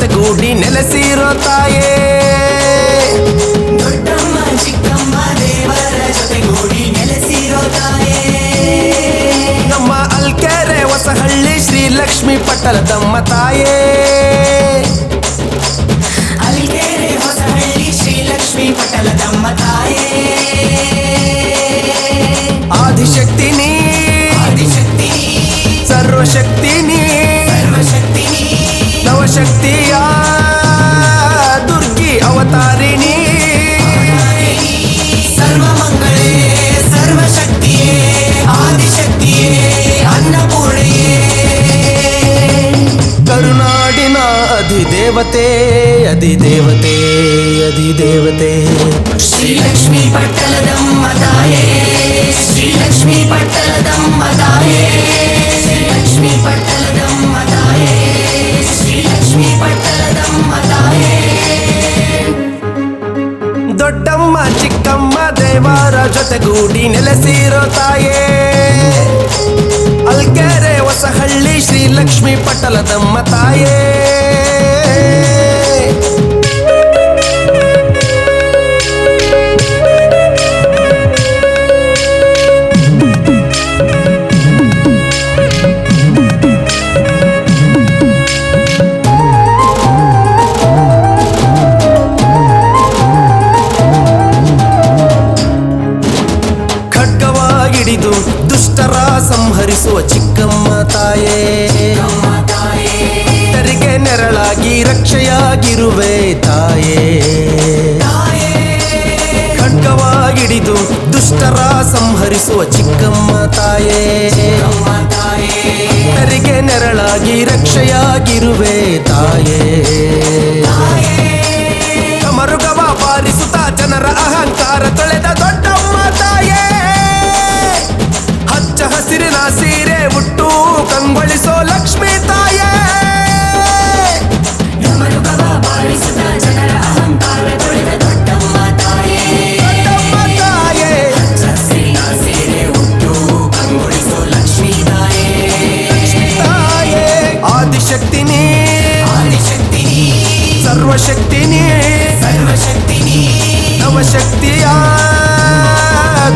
ಜೊತೆಗೂಡಿ ನೆಲೆಸಿರೋ ತಾಯೇ ದೊಡ್ಡಮ್ಮ ಚಿಕ್ಕಮ್ಮ ದೇವರ ಜೊತೆಗೂಡಿ ನೆಲೆಸಿರೋ ತಾಯೇ. ನಮ್ಮ ಅಲ್ಕೆರೆ ಹೊಸಹಳ್ಳಿ ಶ್ರೀ ಲಕ್ಷ್ಮಿ ಪಟ್ಟಲ ತಮ್ಮ ತಾಯೇ. ಅಲ್ಕೆರೆ ಹೊಸಹಳ್ಳಿ ಶ್ರೀಲಕ್ಷ್ಮಿ ಪಟಲದಮ್ಮ ತಾಯೇ. ಆದಿಶಕ್ತಿನಿ ಆದಿಶಕ್ತಿನಿ ಸರ್ವಶಕ್ತಿನಿ ಸರ್ವಶಕ್ತಿನಿ ನವಶಕ್ತಿಯ ದುರ್ಗಿ ಅವತಾರಿಣಿ ಸರ್ವಮಂಗಳೇ ಸರ್ವಶಕ್ತಿಯೇ ಆದಿಶಕ್ತಿಯೇ ಅನ್ನಪೂರ್ಣೆಯೇ ಕರುನಾಡಿನ ಅಧಿದೇವತೆ ಅಧಿದೇವತೆ ಅಧಿದೇವತೆ ಶ್ರೀಲಕ್ಷ್ಮಿ ಪಟ್ಟಲದಮ್ಮ ತಾಯೇ ಶ್ರೀಲಕ್ಷ್ಮಿ ಪಟ್ಟಲದಮ್ಮ ತಾಯೇ ಜೊತೆಗೂಡಿ ನೆಲೆಸಿರೋ ತಾಯೇ. ಅಲ್ಕೆರೆ ಹೊಸಹಳ್ಳಿ ಶ್ರೀ ಲಕ್ಷ್ಮೀ ಪಟ್ಟಲದಮ್ಮ ತಾಯೇ. ಸಂಹರಿಸುವ ಚಿಕ್ಕಮ್ಮ ತಾಯೇ. ತರಿಗೆ ತಾಯೇ. ತೆರಿಗೆ ನೆರಳಾಗಿ ರಕ್ಷೆಯಾಗಿರುವೆ ತಾಯೇ. ಖಡ್ಗವಾಗಿಡಿದು ದುಷ್ಟರ ಸಂಹರಿಸುವ ಚಿಕ್ಕಮ್ಮ ತಾಯೇ. ತರಿಗೆ ನೆರಳಾಗಿ ರಕ್ಷೆಯಾಗಿರುವೆ ತಾಯೇ. ತಾಯೇ. ಕಮರುಗವ ಬಾರಿಸುತ್ತ ಜನರ ಅಹಂಕಾರ ತೊಳೆದ ದೊಡ್ಡಮ್ಮ ತಾಯೇ. ಹಚ್ಚ ಹಸಿರಿನ ನವಶಕ್ತಿಯ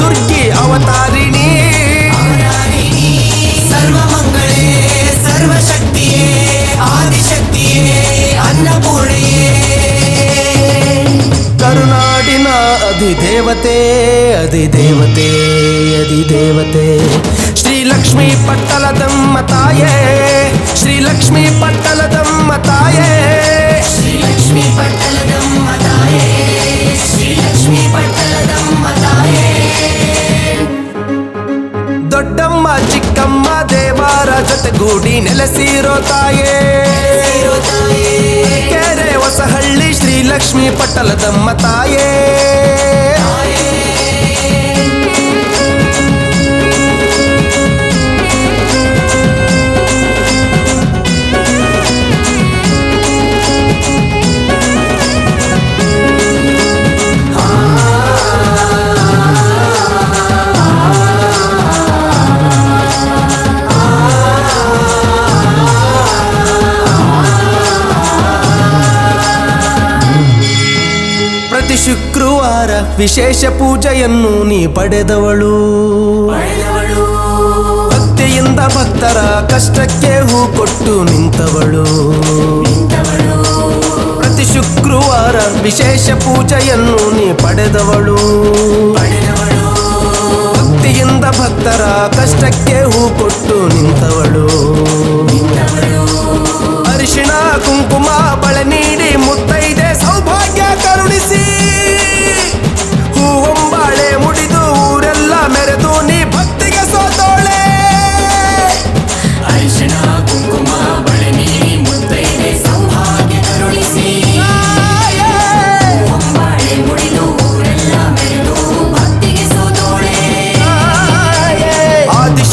ದುರ್ಗಿ ಅವತಾರಿಣಿ ಅವತಾರಿಣಿ ಸರ್ವಮಂಗಳೇ ಸರ್ವಶಕ್ತಿಯೇ ಆದಿಶಕ್ತಿಯೇ ಅನ್ನಪೂರ್ಣೆಯೇ ಕರುನಾಡಿನ ಅಧಿದೇವತೆ ಅಧಿದೇವತೆ ಅಧಿದೇವತೆ ಶ್ರೀ ಲಕ್ಷ್ಮೀ ಪಟ್ಟಲದಮ್ಮ ತಾಯೇ ಶ್ರೀ ಲಕ್ಷ್ಮೀ ಪಟ್ಟಲದಮ್ಮ ದೇವರ ನೆಲಸಿರೋ ತಾಯೇ. ಕೆರೆ ಹೊಸಹಳ್ಳಿ ಶ್ರೀ ಲಕ್ಷ್ಮೀ ಪಟ್ಟಲದಮ್ಮ ತಾಯೇ. ಶುಕ್ರವಾರ ವಿಶೇಷ ಪೂಜೆಯನ್ನು ನೀ ಪಡೆದವಳು. ಭಕ್ತಿಯಿಂದ ಭಕ್ತರ ಕಷ್ಟಕ್ಕೆ ಹೂ ಕೊಟ್ಟು ನಿಂತವಳು. ಪ್ರತಿ ಶುಕ್ರವಾರ ವಿಶೇಷ ಪೂಜೆಯನ್ನು ನೀ ಪಡೆದವಳು. ಭಕ್ತಿಯಿಂದ ಭಕ್ತರ ಕಷ್ಟಕ್ಕೆ ಹೂ ಕೊಟ್ಟು ನಿಂತವಳು.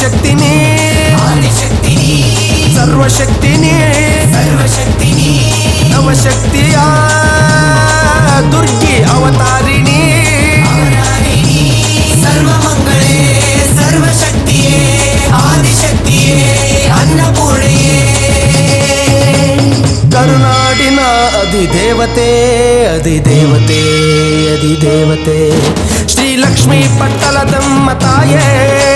ఆదిశక్తిని ఆదిశక్తిని. సర్వశక్తిని. సర్వశక్తిని. నవశక్తియా దుర్గి అవతారిణి. సర్వమంగళే సర్వశక్తియే ఆదిశక్తియే అన్నపూర్ణయే. కరుణాడిన అధిదేవతే అధిదేవతే శ్రీలక్ష్మీ పట్టలదమ్మ తాయే.